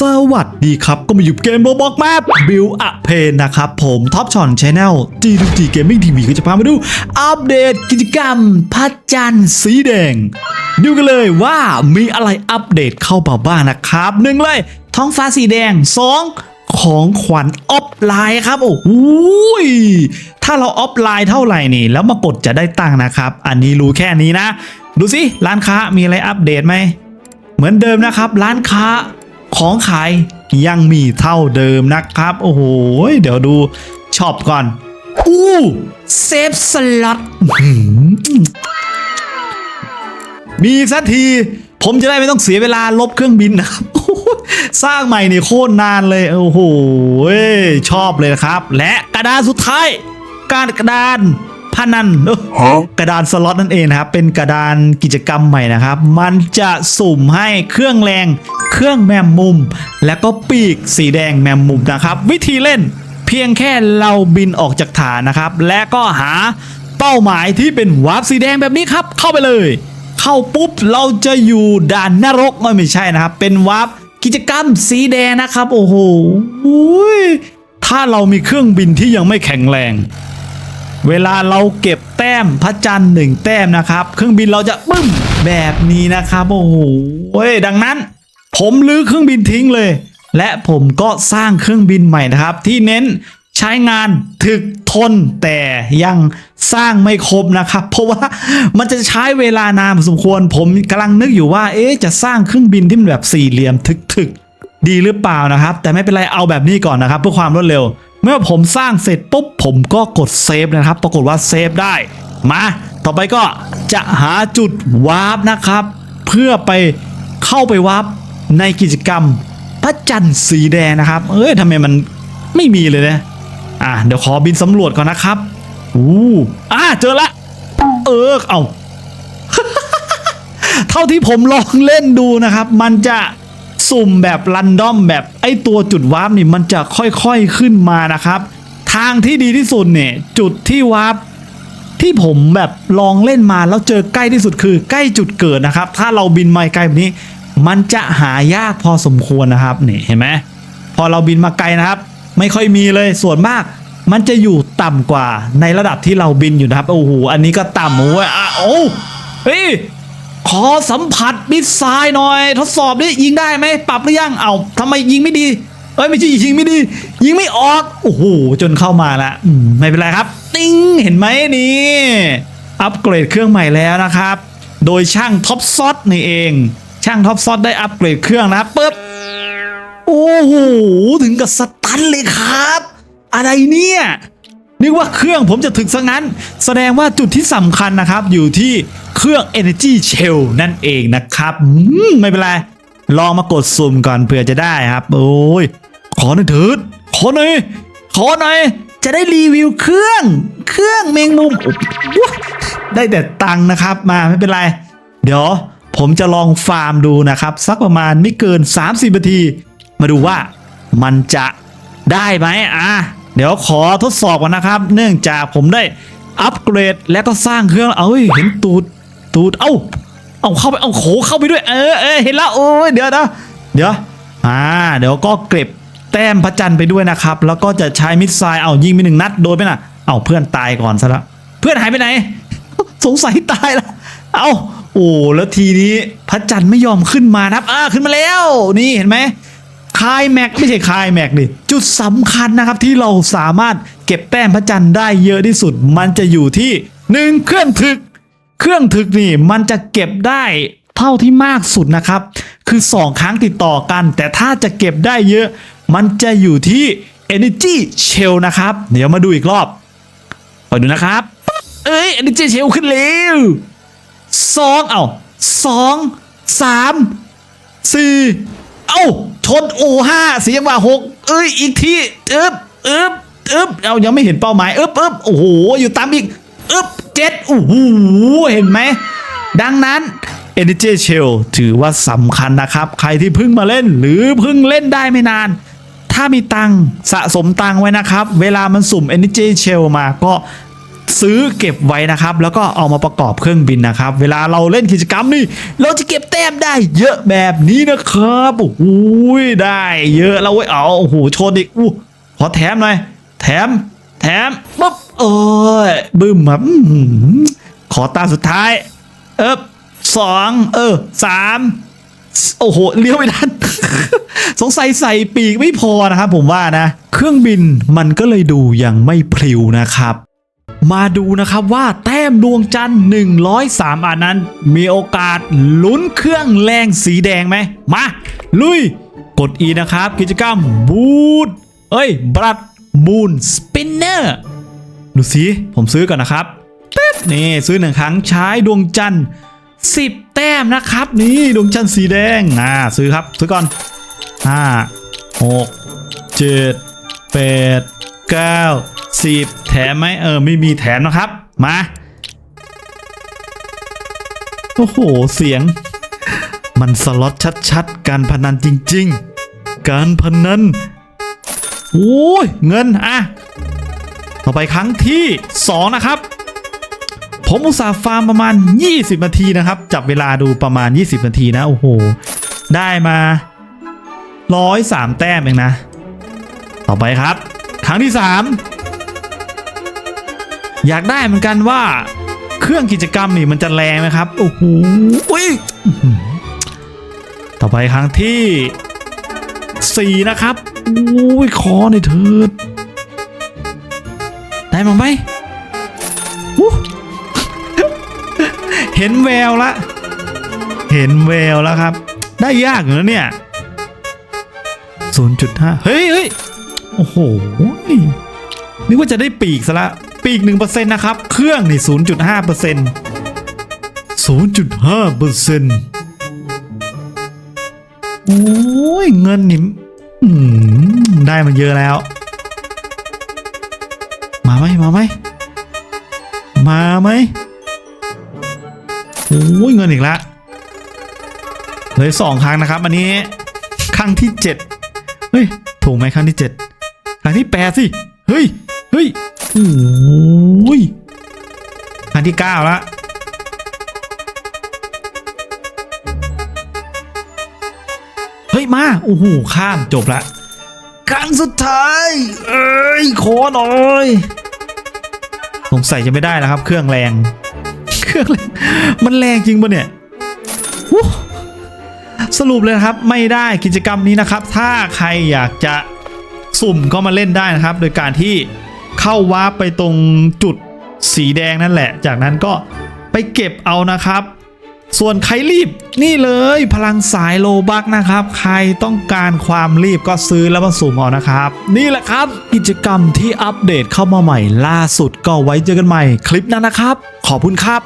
สวัสดีครับ ก็มาอยู่เกมโรบอกแมปบิลอะเพนนะครับ ผมท็อปชอนชาแนล G2G Gaming TV ก็จะพามาดู อัปเดตกิจกรรมพระจันทร์สีแดง ดูกันเลยว่ามีอะไรอัปเดตเข้ามาบ้างนะครับหนึ่งเลย ท้องฟ้าสีแดงสองของขวัญออฟไลน์ครับ โอ้โหถ้าเราออฟไลน์เท่าไหร่นี่ แล้วมากดจะได้ตังค์นะครับ อันนี้รู้แค่นี้นะ ดูสิร้านค้ามีอะไรอัปเดตไหมเหมือนเดิมนะครับ ร้านค้า ของขายยังมีเท่าเดิมนะครับ โอ้โห เดี๋ยวดูช็อปก่อน อู้เซฟสล็อตมีสักที ผมจะได้ไม่ต้องเสียเวลาลบเครื่องบินนะครับ สร้างใหม่นี่โคตรนานเลย โอ้โหชอบเลยนะครับ และกระดานสุดท้าย การกระดาน พนันเอ้อ Huh? กระดานสล็อตนั่นเองนะครับ เป็นกระดานกิจกรรมใหม่นะครับ มันจะสุ่มให้เครื่องแรง เครื่องแมมมุม และก็ปีกสีแดงแมมมุมนะครับ วิธีเล่นเพียงแค่เราบินออกจากฐานนะครับ และก็หาเป้าหมายที่เป็นวาร์ปสีแดงแบบนี้ครับ เข้าไปเลย เข้าปุ๊บเราจะอยู่ด่านนรกไม่ไม่ใช่นะครับ เป็นวาร์ปกิจกรรมสีแดงนะครับ โอ้โหอุ้ยถ้าเรามีเครื่องบินที่ยังไม่แข็งแรง เวลาเราเก็บแต้มพระจันทร์หนึ่งแต้มนะครับ เครื่องบินเราจะบึ้มแบบนี้นะครับโอ้โหเว้ยดังนั้น ผมลื้อเครื่องบินทิ้งเลย และผมก็สร้างเครื่องบินใหม่นะครับ ที่เน้นใช้งานถึกทนแต่ยังสร้างไม่ครบนะครับ เพราะว่ามันจะใช้เวลานานพอสมควร ผมกำลังนึกอยู่ว่า เอ๊ะจะสร้างเครื่องบินที่มันแบบสี่เหลี่ยมถึกๆ ดีหรือเปล่านะครับ แต่ไม่เป็นไรเอาแบบนี้ก่อนนะครับ เพื่อความรวดเร็ว เมื่อผมสร้างเสร็จปุ๊บผมก็กดเซฟนะครับ ปรากฏว่าเซฟได้ มา ต่อไปก็จะหาจุดวาร์ปนะครับ เพื่อไปเข้าไปวาร์ปในกิจกรรมพระจันทร์สีแดงนะครับ เอ้ยทำไมมันไม่มีเลยนะอะเดี๋ยวขอบินสำรวจก่อนนะครับอู้อะเจอละเออเอาเท่าที่ผมลองเล่นดูนะครับ มันจะ สุ่มแบบรันดอมแบบไอตัวจุดวาร์ปนี่มันจะค่อยๆขึ้นมานะครับ ทางที่ดีที่สุดเนี่ยจุดที่วาร์ปที่ผมแบบลองเล่นมาแล้วเจอใกล้ที่สุดคือใกล้จุดเกิดนะครับ ถ้าเราบินมาไกลแบบนี้ มันจะหายากพอสมควรนะครับนี่เห็นไหมพอเราบินมาไกลนะครับ ไม่ค่อยมีเลยส่วนมาก มันจะอยู่ต่ำกว่าในระดับที่เราบินอยู่นะครับโอ้โหอันนี้ก็ต่ำโอ้ยอะโอ้เฮ้ย ขอสัมผัสมิสไซล์หน่อย ทดสอบดิยิงได้ไหมปรับหรือยังเอาทำไมยิงไม่ดีเอ้ยไม่ใช่ยิงไม่ดี ยิงไม่ออกโอ้โหจนเข้ามาละไม่เป็นไรครับ ติ้งเห็นไหมนี่อัปเกรดเครื่องใหม่แล้วนะครับ โดยช่างท็อปซอดนี่เอง ช่างท็อปซอดได้อัปเกรดเครื่องนะปึ๊บโอ้โหถึงกับสตันเลยครับ อะไรเนี่ย นึกว่าเครื่องผมจะถึงซะงั้น แสดงว่าจุดที่สำคัญนะครับ อยู่ที่เครื่อง Energy Shell นั่นเองนะครับไม่เป็นไร ลองมากดสุ่มก่อนเผื่อจะได้ครับ โอ้ย ขอหน่อยเถิดขอหน่อยขอหน่อย จะได้รีวิวเครื่อง เครื่องเมงมุม ได้แต่ตังค์นะครับมาไม่เป็นไร เดี๋ยวผมจะลองฟาร์มดูนะครับ สักประมาณไม่เกิน 30นาที มาดูว่ามันจะได้ไหมอะ เดี๋ยวขอทดสอบก่อนนะครับ เนื่องจากผมได้อัปเกรดและก็สร้างเครื่องเอ้ยเห็นตูดตูดเอ้าเอาเข้าไปเอาโขเข้าไปด้วยเออเออเห็นแล้วโอ้ยเดี๋ยวนะเดี๋ยวอ่าเดี๋ยวก็เก็บแต้มพระจันทร์ไปด้วยนะครับ แล้วก็จะใช้มิสไซล์เอายิงไปหนึ่งนัดโดนไปน่ะเอาเพื่อนตายก่อนซะล้วเพื่อนหายไปไหน สงสัยตายล้วเอาโอ้แล้วทีนี้พระจันทร์ไม่ยอมขึ้นมานะครับอ่าขึ้นมาแล้ว นี่เห็นไหม คายแม็กไม่ใช่คายแม็กดิจุดสำคัญนะครับที่เราสามารถเก็บแต้มพระจันทร์ได้เยอะที่สุด มันจะอยู่ที่หนึ่งเครื่องถึก เครื่องถึกนี่มันจะเก็บได้เท่าที่มากสุดนะครับ คือ 2 ครั้งติดต่อกัน แต่ถ้าจะเก็บได้เยอะ มันจะอยู่ที่ Energy Shell นะครับ เดี๋ยวมาดูอีกรอบไปดูนะครับ เอ้ย Energy Shell ขึ้นเร็วสองเอ้าสองสามสี่ เอ้าชนโอห้าเสียงว่าหกเอ้ยอีกทีอึบอึบอึบเอายังไม่เห็นเป้าหมายอึบอึบโอ้โหอยู่ตามอีกอึบเจ็ดโอ้โหเห็นไหมดังนั้น Energy Shell ถือว่าสำคัญนะครับ ใครที่เพิ่งมาเล่นหรือเพิ่งเล่นได้ไม่นาน ถ้ามีตังค์สะสมตังค์ไว้นะครับ เวลามันสุ่ม Energy Shell มาก็ ซื้อเก็บไว้นะครับ แล้วก็เอามาประกอบเครื่องบินนะครับ เวลาเราเล่นกิจกรรมนี่ เราจะเก็บแต้มได้เยอะแบบนี้นะครับโอ้โหได้เยอะแล้วเว้ยเอาโอ้โหชว์อีกอู้ขอแถมหน่อยแถมแถมปุ๊บเอ้ยบึ้มแบบอื้อหือขอตาสุดท้าย เอบสองเออสามโอ้โหเลี้ยวไม่ทันสงสัยใส่ปีกไม่พอนะครับผมว่านะ เครื่องบินมันก็เลยดูยังไม่พริวนะครับ มาดูนะครับว่าแต้มดวงจันทร์ 103 อันนั้น มีโอกาสลุ้นเครื่องแรงสีแดงไหม มา ลุย กด E นะครับ กิจกรรมบูทเอ้ยบลัดมูนสปินเนอร์ดูสิผมซื้อก่อนนะครับปึ๊บนี่ซื้อหนึ่งครั้งใช้ดวงจันทร์ 10 แต้มนะครับ นี่ดวงจันทร์สีแดงอ่าซื้อครับซื้อก่อนห้าหกเจ็ดแปดเก้าสิบแถมไหมเออไม่มีแถมนะครับ มา โอ้โห เสียง มันสล็อตชัดๆ การพนันจริงๆ การพนันโอ้ยเงินอะต่อไปครั้งที่ 2 นะครับ ผมอุตส่าห์ฟาร์มประมาณ 20 นาทีนะครับ จับเวลาดูประมาณ 20 นาทีนะ โอ้โห ได้มาร้อยสามแต้มเองนะ ต่อไปครับ ครั้งที่สาม อยากได้เหมือนกันว่า เครื่องกิจกรรมนี่มันจะแรงไหมครับ โอ้โหอุ๊ยต่อไปครั้งที่สี่นะครับโอ้ยคอในอยเถิดได้มาไหมเห็นแววละ เห็นแววแล้วครับ ได้ยากอยู่นะเนี่ย 0.5 เฮ้ยเฮ้ยโอ้โห นึกว่าจะได้ปีกซะละ ปีก1%นะครับ เครื่องนี่0.5% 0.5%โอ้ยเงินนี่อืมได้มาเยอะแล้ว มาไหมมาไหมมาไหมโอ้ยเงินอีกแล้วเลยสองครั้งนะครับ อันนี้ครั้งที่เจ็ดเฮ้ยถูกไหมครั้งที่เจ็ดครั้งที่แปดสิ เฮ้ย เฮ้ย โอ้ยครั้งที่เก้าละเฮ้ย มาโอ้โหข้ามจบละครั้งสุดท้าย เอ้ยขอหน่อยสงสัยจะไม่ได้แล้วครับ เครื่องแรง เครื่องแรง มันแรงจริงปะเนี่ยสรุปเลยครับไม่ได้กิจกรรมนี้นะครับ ถ้าใครอยากจะสุ่มก็มาเล่นได้นะครับ โดยการที่ เข้าวาร์ปไปตรงจุดสีแดงนั่นแหละ จากนั้นก็ไปเก็บเอานะครับ ส่วนใครรีบนี่เลยพลังสายโลบักนะครับ ใครต้องการความรีบก็ซื้อแล้วมาสุ่มเอานะครับ นี่แหละครับ กิจกรรมที่อัปเดตเข้ามาใหม่ล่าสุดก็ไว้เจอกันใหม่คลิปหนั้นนะครับ ขอบคุณครับ